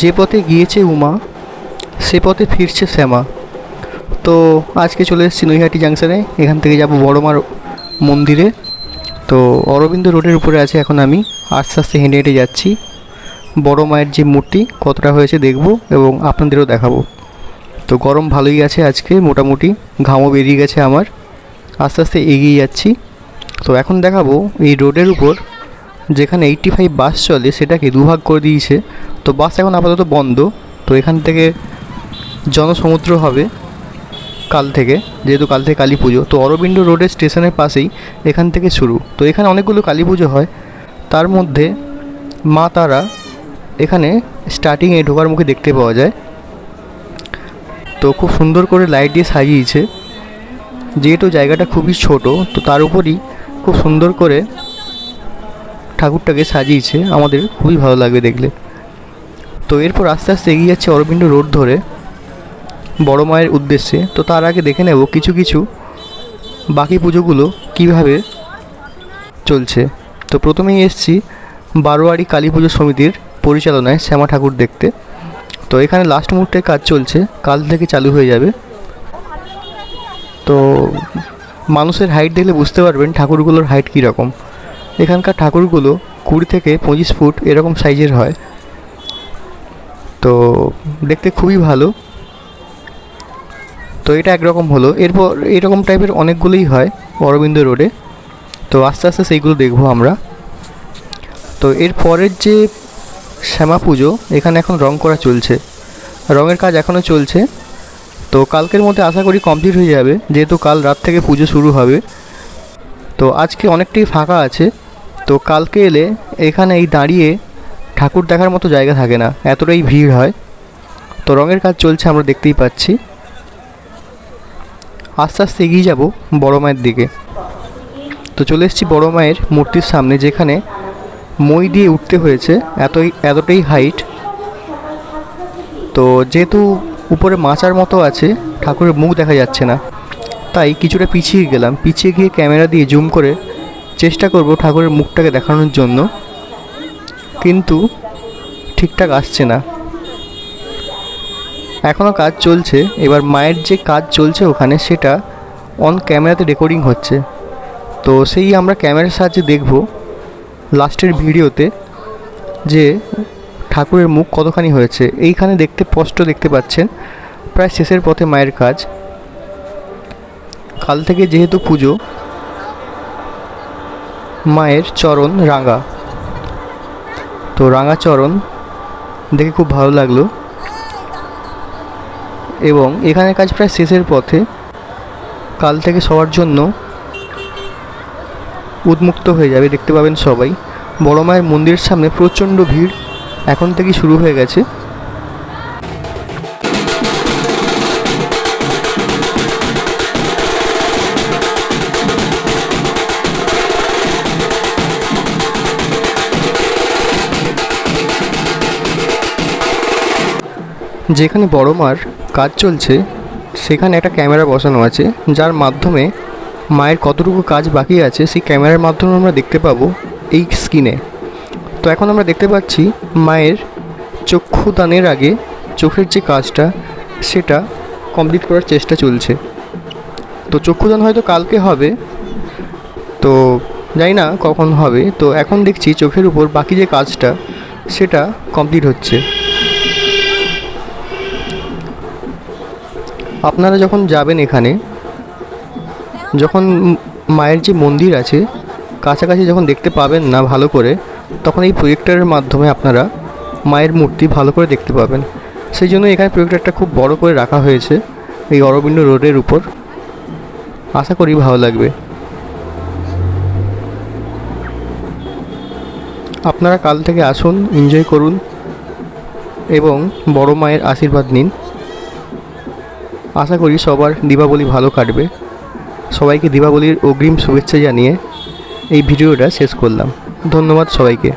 যে পথে গিয়েছে উমা, সে পথে ফিরছে শ্যামা। তো আজকে চলে এসেছি নৈহাটি জাংশনে, এখান থেকে যাব বড়মার মন্দিরে। তো অরবিন্দ রোডের উপরে আছে এখন আমি, আস্তে আস্তে হেঁটে হেঁটে যাচ্ছি। বড় মায়ের যে মূর্তি, কতটা হয়েছে দেখব এবং আপনাদেরও দেখাবো। তো গরম ভালোই আছে আজকে, মোটামুটি ঘামও বেরিয়ে গেছে আমার। আস্তে আস্তে এগিয়ে যাচ্ছি। তো এখন দেখাবো এই রোডের উপর, যেখানে এইটটি ফাইভ বাস চলে, সেটাকে দুভাগ করে দিয়েছে। তো বাস এখন আপাতত বন্ধ। তো এখান থেকে জনসমুদ্র হবে কাল থেকে, যেহেতু কাল থেকে কালী পুজো। তো অরবিন্দ রোডের স্টেশনের পাশেই এখান থেকে শুরু। তো এখানে অনেকগুলো কালী পুজো হয়। তার মধ্যে মা তারা এখানে স্টার্টিংয়ে ঢোকার মুখে দেখতে পাওয়া যায়। তো খুব সুন্দর করে লাইট দিয়ে সাজিয়েছে। যেহেতু জায়গাটা খুবই ছোট, তো তার উপরই খুব সুন্দর করে ঠাকুরটাকে সাজিয়েছে। আমাদের খুবই ভালো লাগবে দেখলে। তো এরপর আস্তে আস্তে এগিয়ে যাচ্ছে অরবিন্দ রোড ধরে, বড় মায়ের উদ্দেশ্যে। তো তার আগে দেখে নেব কিছু কিছু বাকি পুজোগুলো কীভাবে চলছে। তো প্রথমেই এসছি বারোয়ারি কালী পুজো সমিতির পরিচালনায় শ্যামা ঠাকুর দেখতে। তো এখানে লাস্ট মুহূর্তের কাজ চলছে, কাল থেকে চালু হয়ে যাবে। তো মানুষের হাইট দেখলে বুঝতে পারবেন ঠাকুরগুলোর হাইট কীরকম। এখানকার ঠাকুরগুলো কুড়ি থেকে পঁচিশ ফুট এরকম সাইজের হয়। তো দেখতে খুবই ভালো। তো এটা একরকম হলো। এরপর এরকম টাইপের অনেকগুলোই হয় অরবিন্দ রোডে। তো আস্তে আস্তে সেইগুলো দেখব আমরা। তো এর পরের যে শ্যামা পুজো, এখানে এখন রং করা চলছে। রঙের কাজ এখনও চলছে। তো কালকের মধ্যে আশা করি কমপ্লিট হয়ে যাবে। যেহেতু কাল রাত থেকে পুজো শুরু হবে। তো আজকে অনেকটাই ফাঁকা আছে। তো কালকে এলে এখানে এই দাঁড়িয়ে ঠাকুর দেখার মতো জায়গা থাকে না, এতটাই ভিড় হয়। তো রঙের কাজ চলছে, আমরা দেখতেই পাচ্ছি। আস্তে আস্তে এগিয়ে যাব বড় মায়ের দিকে। তো চলে এসেছি বড় মায়ের মূর্তির সামনে, যেখানে মই দিয়ে উঠতে হয়েছে, এতই, এতটাই হাইট তো যেহেতু উপরে মাচার মতো আছে, ঠাকুরের মুখ দেখা যাচ্ছে না। তাই কিছুটা পিছিয়ে গেলাম। পিছিয়ে গিয়ে ক্যামেরা দিয়ে জুম করে চেষ্টা করব ঠাকুরের মুখটাকে দেখানোর জন্য। কিন্তু ঠিকঠাক আসছে না। এখনও কাজ চলছে। এবার মায়ের যে কাজ চলছে ওখানে সেটা অন ক্যামেরাতে রেকর্ডিং হচ্ছে। তো সেই আমরা ক্যামেরার সাহায্যে দেখব লাস্টের ভিডিওতে যে ঠাকুরের মুখ কতখানি হয়েছে। এইখানে দেখতে স্পষ্ট দেখতে পাচ্ছেন, প্রায় শেষের পথে মায়ের কাজ। কাল থেকে যেহেতু পুজো, মায়ের চরণ রাঙা। তো রাঙা চরণ দেখে খুব ভালো লাগল। এবং এখানে কাজ প্রায় শেষের পথে। কাল থেকে সবার জন্য উন্মুক্ত হয়ে যাবে, দেখতে পাবেন সবাই। বড় মায়ের মন্দিরের সামনে প্রচণ্ড ভিড় এখন থেকেই শুরু হয়ে গেছে। যেখানে বড় মার কাজ চলছে, সেখানে একটা ক্যামেরা বসানো আছে, যার মাধ্যমে মায়ের কতটুকু কাজ বাকি আছে, সেই ক্যামেরার মাধ্যমে আমরা দেখতে পাবো এই স্ক্রিনে তো এখন আমরা দেখতে পাচ্ছি মায়ের চক্ষুদানের আগে চোখের যে কাজটা, সেটা কমপ্লিট করার চেষ্টা চলছে। তো চক্ষুদান হয়তো কালকে হবে, তো জানি না কখন হবে, তো এখন দেখছি চোখের উপর বাকি যে কাজটা, সেটা কমপ্লিট হচ্ছে। আপনারা যখন যাবেন এখানে, যখন মায়ের যে মন্দির আছে, কাছাকাছি যখন দেখতে পাবেন না ভালো করে, তখন এই প্রজেক্টরের মাধ্যমে আপনারা মায়ের মূর্তি ভালো করে দেখতে পাবেন। সেই জন্য এখানে প্রজেক্টরটা খুব বড় করে রাখা হয়েছে এই অরবিন্দ রোডের উপর। আশা করি ভালো লাগবে। আপনারা কাল থেকে আসুন এনজয় করুন এবং বড় মায়ের আশীর্বাদ নিন। আশা করি সবার দীপাবলি ভালো কাটবে। সবাইকে দীপাবলির অগ্রিম শুভেচ্ছা জানিয়ে এই ভিডিওটা শেষ করলাম। ধন্যবাদ সবাইকে।